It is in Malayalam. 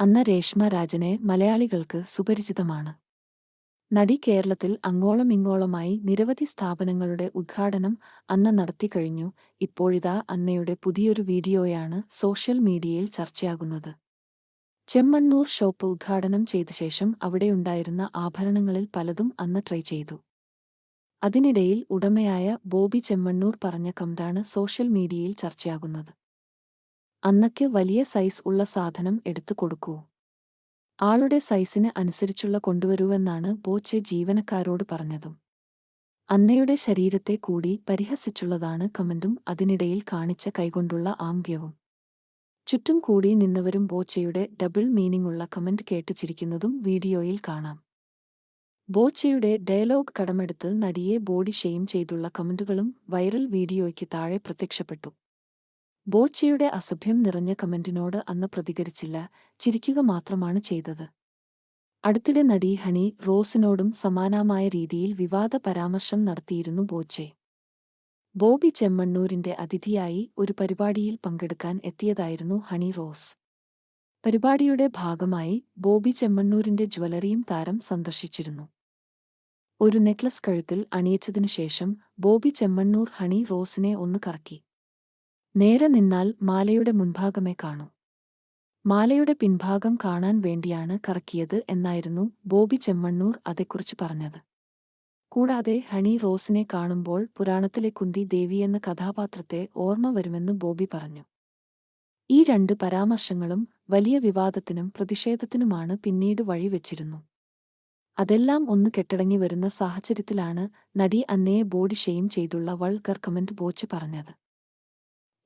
അന്ന രേഷ്മ രാജനെ മലയാളികൾക്ക് സുപരിചിതമാണ്. നടി കേരളത്തിൽ അങ്ങോളം ഇങ്ങോളമായി നിരവധി സ്ഥാപനങ്ങളുടെ ഉദ്ഘാടനം അന്ന നടത്തിക്കഴിഞ്ഞു ഇപ്പോഴിതാ അന്നയുടെ പുതിയൊരു വീഡിയോയാണ് സോഷ്യൽ മീഡിയയിൽ ചർച്ചയാകുന്നത്. ചെമ്മണ്ണൂർ ഷോപ്പ് ഉദ്ഘാടനം ചെയ്ത ശേഷം അവിടെയുണ്ടായിരുന്ന ആഭരണങ്ങളിൽ പലതും അന്ന് ട്രൈ ചെയ്തു. അതിനിടയിൽ ഉടമയായ ബോബി ചെമ്മണ്ണൂർ പറഞ്ഞ കമന്റാണ് സോഷ്യൽ മീഡിയയിൽ ചർച്ചയാകുന്നത്. അന്നയ്ക്ക് വലിയ സൈസ് ഉള്ള സാധനം എടുത്തു കൊടുക്കൂ. ആളുടെ സൈസിന് അനുസരിച്ചുള്ള കൊണ്ടുവരൂവെന്നാണ് ബോച്ചെ ജീവനക്കാരോട് പറഞ്ഞതും. അന്നയുടെ ശരീരത്തെ കൂടി പരിഹസിച്ചുള്ളതാണ് കമന്റും അതിനിടയിൽ കാണിച്ച കൈകൊണ്ടുള്ള ആംഗ്യവും. ചുറ്റും കൂടി നിന്നവരും ബോച്ചയുടെ ഡബിൾ മീനിംഗ് ഉള്ള കമന്റ് കേട്ട് ചിരിക്കുന്നതും വീഡിയോയിൽ കാണാം. ബോച്ചയുടെ ഡയലോഗ് കടമെടുത്ത് നടിയെ ബോഡി ഷെയിം ചെയ്തുള്ള കമന്റുകളും വൈറൽ വീഡിയോയ്ക്ക് താഴെ പ്രത്യക്ഷപ്പെട്ടു. ബോച്ചയുടെ അസഭ്യം നിറഞ്ഞ കമന്റിനോട് അന്ന് പ്രതികരിച്ചില്ല. ചിരിക്കുക മാത്രമാണ് ചെയ്തത്. അടുത്തിടെ നടി ഹണി റോസിനോടും സമാനമായ രീതിയിൽ വിവാദ പരാമർശം നടത്തിയിരുന്നു ബോച്ചെ. ബോബി ചെമ്മണ്ണൂരിന്റെ അതിഥിയായി ഒരു പരിപാടിയിൽ പങ്കെടുക്കാൻ എത്തിയതായിരുന്നു ഹണി റോസ്. പരിപാടിയുടെ ഭാഗമായി ബോബി ചെമ്മണ്ണൂരിന്റെ ജ്വല്ലറിയും താരം സന്ദർശിച്ചിരുന്നു. ഒരു നെക്ലസ് കഴുത്തിൽ അണിയിച്ചതിനു ശേഷം ബോബി ചെമ്മണ്ണൂർ ഹണി റോസിനെ ഒന്ന് കറക്കി. നേരെ നിന്നാൽ മാലയുടെ മുൻഭാഗമേ കാണൂ. മാലയുടെ പിൻഭാഗം കാണാൻ വേണ്ടിയാണ് കറക്കിയത് എന്നായിരുന്നു ബോബി ചെമ്മണ്ണൂർ അതേക്കുറിച്ച് പറഞ്ഞത്. കൂടാതെ ഹണി റോസിനെ കാണുമ്പോൾ പുരാണത്തിലെ കുന്തി ദേവി എന്ന കഥാപാത്രത്തെ ഓർമ്മ വരുമെന്ന് ബോബി പറഞ്ഞു. ഈ രണ്ട് പരാമർശങ്ങളും വലിയ വിവാദത്തിനും പ്രതിഷേധത്തിനുമാണ് പിന്നീട് വഴിവെച്ചിരുന്നു അതെല്ലാം ഒന്ന് കെട്ടടങ്ങി വരുന്ന സാഹചര്യത്തിലാണ് നടി അന്നയെ ബോഡി ഷെയിം ചെയ്തുള്ള വൾക്കർ കമന്റ് ബോച്ച് പറഞ്ഞത്.